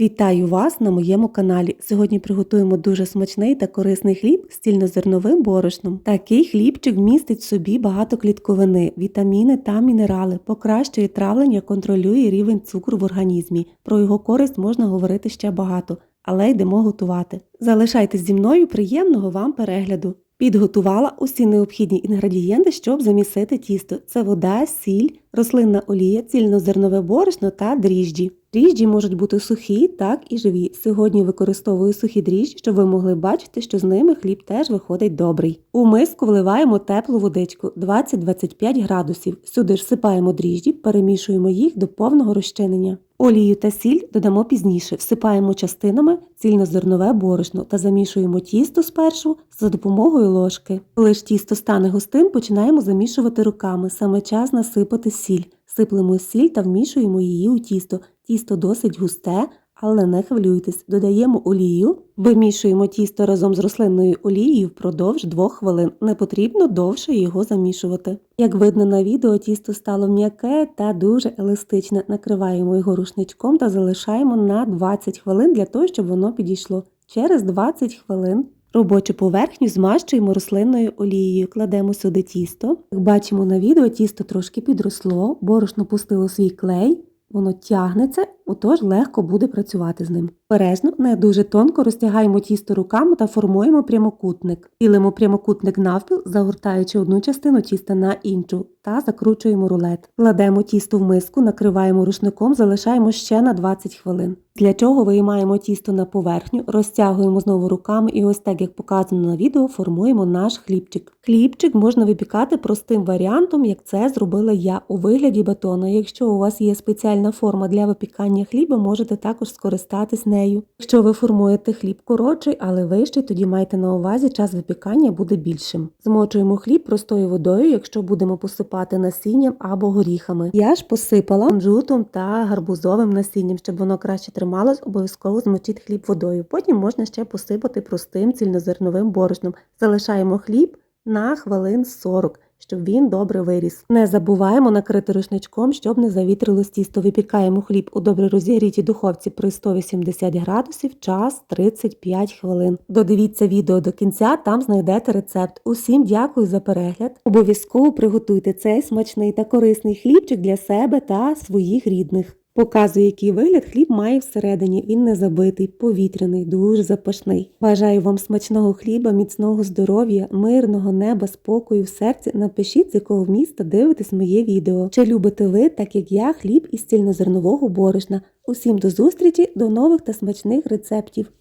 Вітаю вас на моєму каналі. Сьогодні приготуємо дуже смачний та корисний хліб з цільнозерновим борошном. Такий хлібчик містить в собі багато клітковини, вітаміни та мінерали, покращує травлення, контролює рівень цукру в організмі. Про його користь можна говорити ще багато, але йдемо готувати. Залишайтесь зі мною приємного вам перегляду. Підготувала усі необхідні інгредієнти, щоб замісити тісто. Це вода, сіль, рослинна олія, цільнозернове борошно та дріжджі. Дріжджі можуть бути сухі, так і живі. Сьогодні використовую сухі дріжджі, щоб ви могли бачити, що з ними хліб теж виходить добрий. У миску вливаємо теплу водичку 20-25 градусів. Сюди ж всипаємо дріжджі, перемішуємо їх до повного розчинення. Олію та сіль додамо пізніше, всипаємо частинами цільнозернове борошно та замішуємо тісто спершу за допомогою ложки. Коли ж тісто стане густим, починаємо замішувати руками. Саме час насипати сіль. Сиплемо сіль та вмішуємо її у тісто. Тісто досить густе, але не хвилюйтесь. Додаємо олію, вимішуємо тісто разом з рослинною олією впродовж 2 хвилин. Не потрібно довше його замішувати. Як видно на відео, тісто стало м'яке та дуже еластичне. Накриваємо його рушничком та залишаємо на 20 хвилин для того, щоб воно підійшло. Через 20 хвилин Робочу поверхню змащуємо рослинною олією, кладемо сюди тісто. Як бачимо на відео, тісто трошки підросло, борошно пустило свій клей, воно тягнеться, отож легко буде працювати з ним. Бережно, не дуже тонко розтягаємо тісто руками та формуємо прямокутник. Ділимо прямокутник навпіл, загортаючи одну частину тіста на іншу та закручуємо рулет. Кладемо тісто в миску, накриваємо рушником, залишаємо ще на 20 хвилин. Для чого виймаємо тісто на поверхню, розтягуємо знову руками і ось так, як показано на відео, формуємо наш хлібчик. Хлібчик можна випікати простим варіантом, як це зробила я у вигляді батона. Якщо у вас є спеціальна форма для випікання хліба, можете також скористатись нею. Якщо ви формуєте хліб коротший, але вищий, тоді майте на увазі, час випікання буде більшим. Змочуємо хліб простою водою, якщо будемо посипати насінням або горіхами. Я ж посипала кунжутом та гарбузовим насінням, щоб воно краще трималось, обов'язково змочіть хліб водою. Потім можна ще посипати простим цільнозерновим борошном. Залишаємо хліб на хвилин 40 щоб він добре виріс. Не забуваємо накрити рушничком, щоб не завітрилось тісто. Випікаємо хліб у добре розігрітій духовці при 180 градусів, час 35 хвилин. Додивіться відео до кінця, там знайдете рецепт. Усім дякую за перегляд. Обов'язково приготуйте цей смачний та корисний хлібчик для себе та своїх рідних. Показую, який вигляд хліб має всередині. Він не забитий, повітряний, дуже запашний. Бажаю вам смачного хліба, міцного здоров'я, мирного неба, спокою в серці. Напишіть, з якого міста дивитесь моє відео. Чи любите ви, так як я, хліб із цільнозернового борошна. Усім до зустрічі, до нових та смачних рецептів.